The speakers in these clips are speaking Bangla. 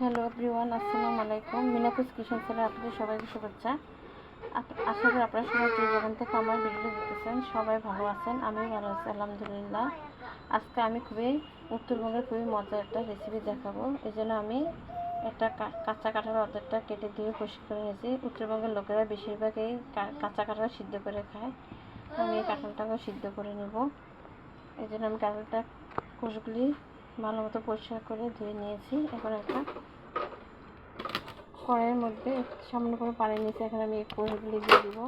হ্যালো এভরিওয়ান, আসসালামু আলাইকুম। মিনাকুস কিচেন সেলে আপনাদের সবাইকে শুভেচ্ছা। আশা করি আপনারা সবাই যে যেখান থেকে আমার ভিডিও দেখতেছেন, সবাই ভালো আছেন, আমিও ভালো আছি, আলহামদুলিল্লাহ। আজকে আমি খুবই উত্তরবঙ্গের খুবই মজার একটা রেসিপি দেখাবো। এই জন্য আমি একটা কাঁচা কাঁঠাল অর্ধেকটা কেটে দিয়ে পরিষ্কার করে নিয়েছি। উত্তরবঙ্গের লোকেরা বেশিরভাগই কা- কাঁচা কাঁঠাল সিদ্ধ করে খায়। আমি এই কাঁঠালটাকেও সিদ্ধ করে নেব। এই জন্য আমি কাঁঠালটা কোষগুলি ভালো মতো পরিষ্কার করে ধুয়ে নিয়েছি। এখন একটা কড়াইয়ের মধ্যে সামনে করে পানি নিয়েছি। এখন আমি কোষগুলি দিয়ে দিব।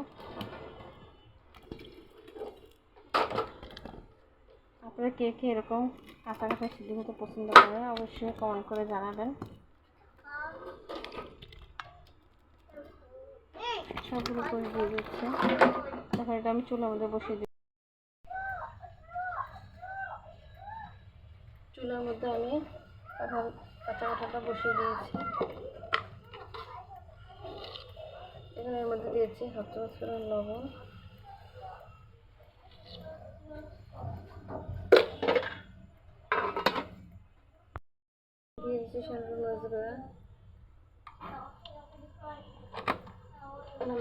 আপনারা কে কে এরকম কাঁচা কাঁচা সিদ্ধ হতে পছন্দ করেন, অবশ্যই কমেন্ট করে জানাবেন। সবগুলো করে দিয়ে দিচ্ছে। এখন এটা আমি চুলার মধ্যে বসিয়ে দিই চুলার মধ্যে আমি কাঁঠাল কাঁচা কাঁঠালটা বসিয়ে দিয়েছি। এখানে এর মধ্যে দিয়েছি হাফ চামচ করে লবণ।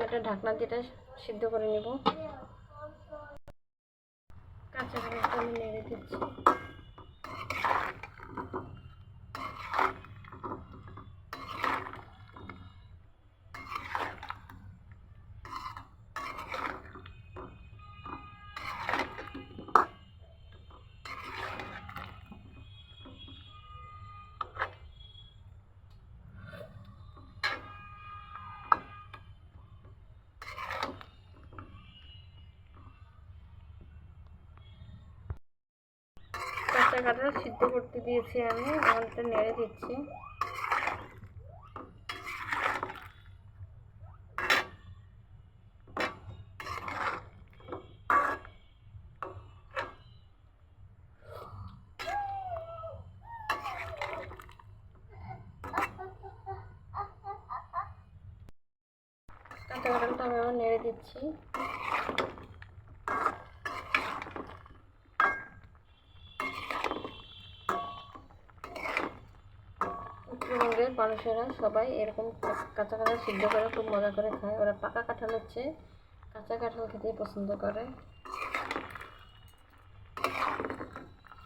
দিয়ে ঢাকনা দিয়ে সিদ্ধ করে নেব। কাঁচা কাঁচাটা আমি নেড়ে দিচ্ছি। কাঁঠাল সিদ্ধ করতে দিয়েছি আমি এটা নেড়ে দিচ্ছি। কাঁচা আমি আবার নেড়ে দিচ্ছি উত্তরবঙ্গের মানুষেরা সবাই এরকম কাঁচা কাঁঠাল সিদ্ধ করে খুব মজা করে খায়। ওরা পাকা কাঁঠাল হচ্ছে, কাঁচা কাঁঠাল খেতেই পছন্দ করে।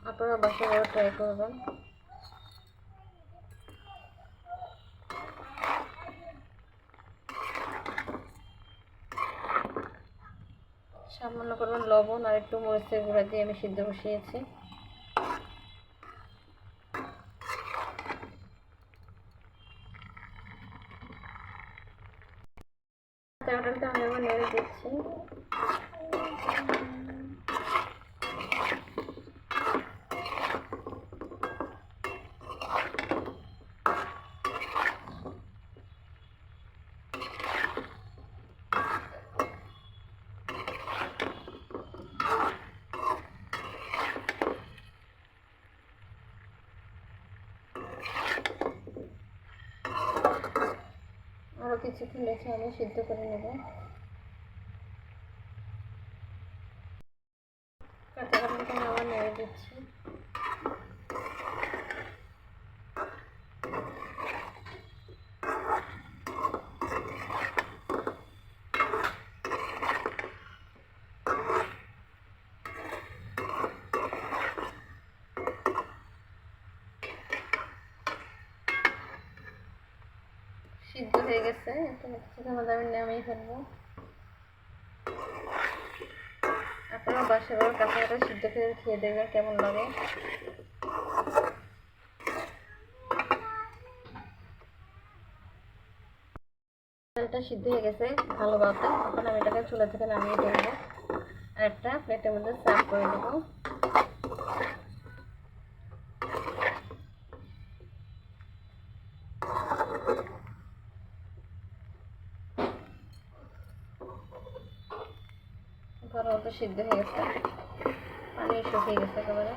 আপনারা বাসায় ট্রাই করবেন। সামান্য করবেন লবণ আর একটু মরিচের গুঁড়া দিয়ে আমি সিদ্ধ বসিয়েছি। চাউডালটা আমি আবার নেড়ে দিচ্ছি কিছুক্ষণ রেখে আমি সিদ্ধ করে নেব। কাঁচা কাঁঠালটা আমি আবার নেড়ে দিচ্ছি সিদ্ধ হয়ে গেছে এটা মধ্যে আমি নামিয়ে ফেলব। আপনারা বাসায় বাবার কাঁচা কাঁচা সিদ্ধ করে খেয়ে দেখবেন কেমন লাগে। চালটা সিদ্ধ হয়ে গেছে ভালোভাবে এখন আমি এটাকে চুলা থেকে নামিয়ে দেবো আর একটা প্লেটের মধ্যে সার্ভ করে দেবো ভালো মতো সিদ্ধ হয়ে গেছে। পানি শুকিয়ে গেছে একেবারে।